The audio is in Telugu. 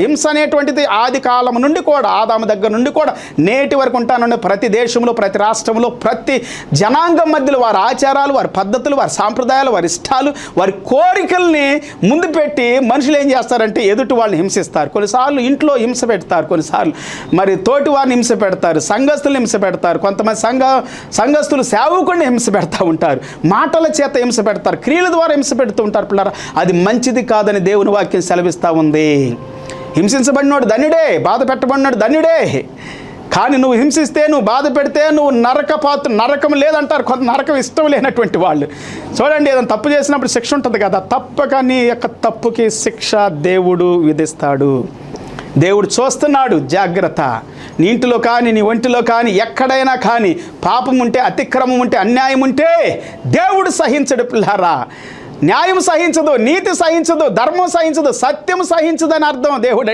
హింస అనేటువంటిది ఆది కాలం నుండి కూడా ఆదాము దగ్గర నుండి కూడా నేటి వరకు ఉంటానండి ప్రతి దేశంలో ప్రతి రాష్ట్రంలో ప్రతి జనాంగం మధ్యలో వారి ఆచారాలు వారి పద్ధతులు వారి సాంప్రదాయాలు వారి ఇష్టాలు వారి కోరికల్ని ముందు పెట్టి మనుషులు ఏం చేస్తారంటే ఎదుటి వాళ్ళని హింసిస్తారు. కొన్నిసార్లు ఇంట్లో హింస పెడతారు కొన్నిసార్లు మరి తోటి వారిని హింస పెడతారు సంఘస్థులు హింస పెడతారు కొంతమంది సంఘ సంఘస్థులు సేవకుడిని హింస పెడతా ఉంటారు మాటల చేత హింస పెడతారు క్రియల ద్వారా హింస పెడుతూ ఉంటారు పిల్లరా. అది మంచిది కాదని దేవుని వాక్యం సెలవిస్తూ ఉంది. హింసించబడినోడు ధన్యుడే బాధ పెట్టబడినాడు ధన్యుడే. కానీ నువ్వు హింసిస్తే నువ్వు బాధ పెడితే నువ్వు నరకపాత్ర నరకం లేదంటారు. కొంత నరకం ఇష్టం లేనటువంటి వాళ్ళు. చూడండి ఏదైనా తప్పు చేసినప్పుడు శిక్ష ఉంటుంది కదా. తప్పక నీ యొక్క తప్పుకి శిక్ష దేవుడు విధిస్తాడు. దేవుడు చూస్తున్నాడు జాగ్రత్త. నీ ఇంటిలో కానీ నీ ఒంటిలో కానీ ఎక్కడైనా కానీ పాపం ఉంటే అతిక్రమం ఉంటే అన్యాయం ఉంటే దేవుడు సహించడు పిల్లారా. న్యాయం సహించదు నీతి సహించదు ధర్మం సహించదు సత్యం సహించదు అని అర్థం. దేవుడు